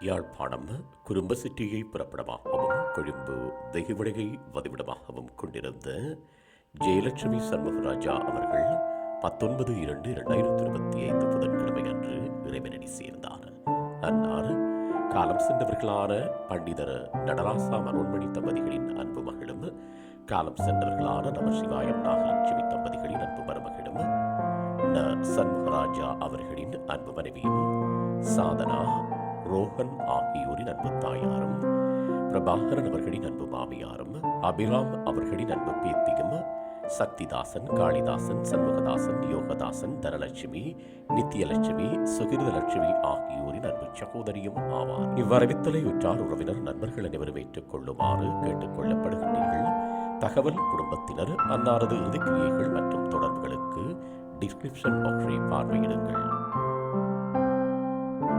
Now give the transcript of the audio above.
யாழ்ப்பாணம் குறும்ப சிட்டியை புறப்படமாகவும் கொழும்பு தெய்வடையை வதிவிடமாகவும் கொண்டிருந்த ஜெயலட்சுமி சண்முகராஜா அவர்கள் பத்தொன்பது இரண்டு இரண்டாயிரத்தி இருபத்தி ஐந்து புதன்கிழமை அன்று இறைவனடி சேர்ந்தார். அன்னார் காலம் சென்றவர்களான பண்டிதர் நடராசா மனோன்மணி தம்பதிகளின் அன்பு மகளும் காலம் சென்றவர்களான நமசிவாயம் நாகலட்சுமி தம்பதிகளின் அன்பு மருமகளும் ந சண்முகராஜா அவர்களின் அன்பு மனைவியும் சாதனா ரோஹன் ஆகியோரின் அன்பு தாயாரும் பிரபாகரன் அவர்களின் அன்பு மாமியாரும் அபிராம் அவர்களின் அன்பு பேத்தியும் சக்திதாசன் காளிதாசன் சண்முகதாசன் யோகதாசன் தனலட்சுமி நித்தியலட்சுமி சுகிருதலட்சுமி ஆகியோரின் அன்பு சகோதரியும் ஆவார். இவ்வரவித்தலை உற்றார் உறவினர் நண்பர்கள் அனைவரும் ஏற்றுக்கொள்ளுமாறு கேட்டுக் கொள்ளப்படுகின்றீர்கள். தகவல் குடும்பத்தினர் அன்னாரது இறுதிக்கிரியைகள் மற்றும் தொடர்புகளுக்கு டிஸ்கிரிப்ஷன் பாக்ஸை பார்வையிடுங்கள்.